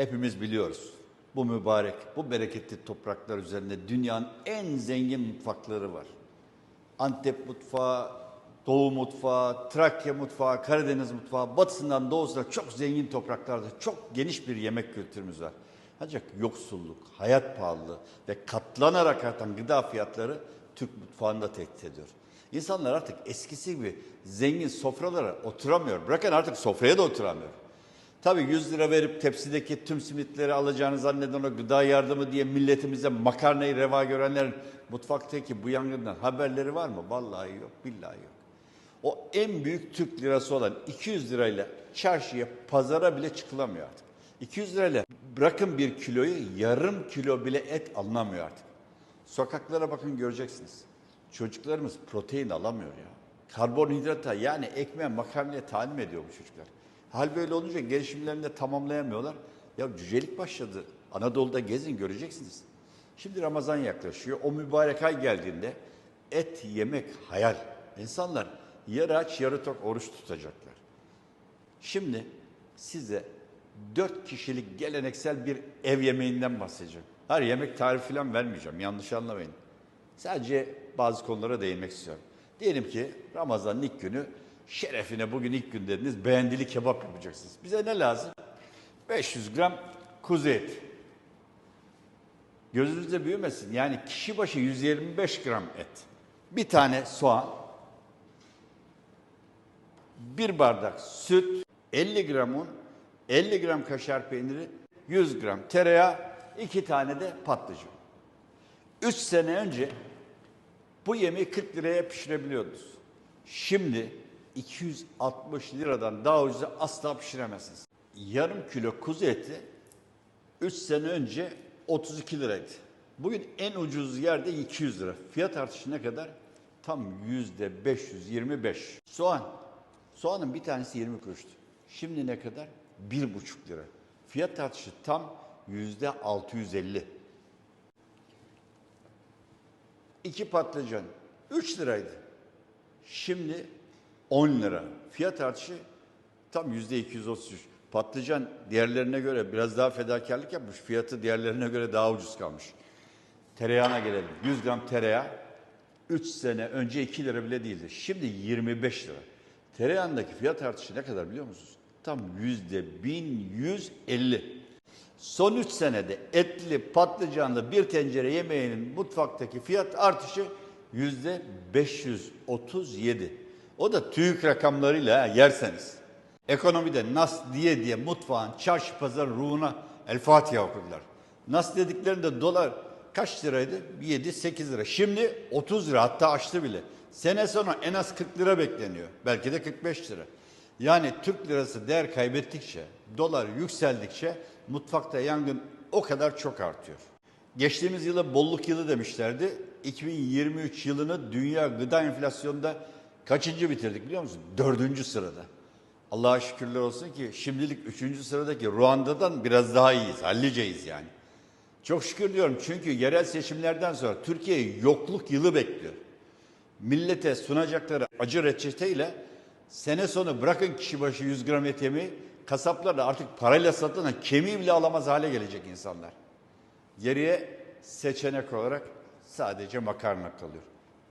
Hepimiz biliyoruz. Bu mübarek, bu bereketli topraklar üzerinde dünyanın en zengin mutfakları var. Antep mutfağı, Doğu mutfağı, Trakya mutfağı, Karadeniz mutfağı, batısından doğusuna çok zengin topraklarda çok geniş bir yemek kültürümüz var. Ancak yoksulluk, hayat pahalılığı ve katlanarak artan gıda fiyatları Türk mutfağını da tehdit ediyor. İnsanlar artık eskisi gibi zengin sofralara oturamıyor. Bırakın artık sofraya da oturamıyor. Tabii 100 lira verip tepsideki tüm simitleri alacağını zanneden o gıda yardımı diye milletimize makarnayı reva görenlerin mutfaktaki bu yangından haberleri var mı? Vallahi yok, billahi yok. O en büyük Türk lirası olan 200 lirayla çarşıya, pazara bile çıkılamıyor artık. 200 lirayla bırakın bir kiloyu, yarım kilo bile et alınamıyor artık. Sokaklara bakın göreceksiniz. Çocuklarımız protein alamıyor ya. Karbonhidrata yani ekmeğe makarnaya talim ediyor bu çocuklar. Hal böyle olunca gelişimlerini de tamamlayamıyorlar. Ya cücelik başladı. Anadolu'da gezin göreceksiniz. Şimdi Ramazan yaklaşıyor. O mübarek ay geldiğinde et yemek hayal. İnsanlar yarı aç yarı tok oruç tutacaklar. Şimdi size dört kişilik geleneksel bir ev yemeğinden bahsedeceğim. Hayır yemek tarifi falan vermeyeceğim yanlış anlamayın. Sadece bazı konulara değinmek istiyorum. Diyelim ki Ramazan'ın ilk günü şerefine bugün ilk gün dediniz beğendili kebap yapacaksınız. Bize ne lazım? 500 gram kuzu eti. Gözünüzde büyümesin. Yani kişi başı 125 gram et. Bir tane soğan, bir bardak süt, 50 gram un, 50 gram kaşar peyniri, 100 gram tereyağı, iki tane de patlıcan. 3 sene önce bu yemeği 40 liraya pişirebiliyordunuz. Şimdi 260 liradan daha ucuza asla pişiremezsiniz. Yarım kilo kuzu eti 3 sene önce 32 liraydı. Bugün en ucuz yerde 200 lira. Fiyat artışı ne kadar? Tam yüzde 525. Soğan. Soğanın bir tanesi 20 kuruştu. Şimdi ne kadar? 1,5 lira. Fiyat artışı tam yüzde 650. İki patlıcan 3 liraydı. Şimdi 10 lira. Fiyat artışı tam yüzde 233. Patlıcan diğerlerine göre biraz daha fedakarlık yapmış. Fiyatı diğerlerine göre daha ucuz kalmış. Tereyağına gelelim. 100 gram tereyağı 3 sene önce 2 lira bile değildi. Şimdi 25 lira. Tereyağındaki fiyat artışı ne kadar biliyor musunuz? Tam yüzde 1150. Son 3 senede etli, patlıcanlı bir tencere yemeğinin mutfaktaki fiyat artışı yüzde 537. O da TÜİK rakamlarıyla ha, yerseniz. Ekonomide nas diye diye mutfağın çarşı pazar ruhuna El Fatiha okudular. Nas dediklerinde dolar kaç liraydı? 7-8 lira. Şimdi 30 lira hatta aştı bile. Sene sonu en az 40 lira bekleniyor. Belki de 45 lira. Yani Türk lirası değer kaybettikçe, dolar yükseldikçe mutfakta yangın o kadar çok artıyor. Geçtiğimiz yıla bolluk yılı demişlerdi. 2023 yılını dünya gıda enflasyonunda kaçıncı bitirdik biliyor musun? Dördüncü sırada. Allah'a şükürler olsun ki şimdilik üçüncü sıradaki Ruanda'dan biraz daha iyiyiz, halliceyiz yani. Çok şükür diyorum çünkü yerel seçimlerden sonra Türkiye yokluk yılı bekliyor. Millete sunacakları acı reçeteyle sene sonu bırakın kişi başı 100 gram et yemeği, kasaplarla artık parayla satılan kemiği bile alamaz hale gelecek insanlar. Geriye seçenek olarak sadece makarna kalıyor.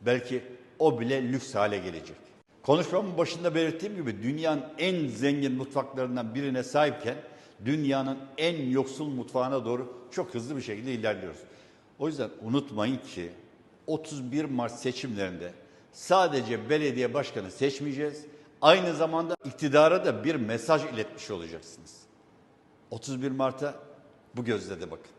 Belki o bile lüks hale gelecek. Konuşmamın başında belirttiğim gibi dünyanın en zengin mutfaklarından birine sahipken dünyanın en yoksul mutfağına doğru çok hızlı bir şekilde ilerliyoruz. O yüzden unutmayın ki 31 Mart seçimlerinde sadece belediye başkanı seçmeyeceğiz. Aynı zamanda iktidara da bir mesaj iletmiş olacaksınız. 31 Mart'a bu gözle de bakın.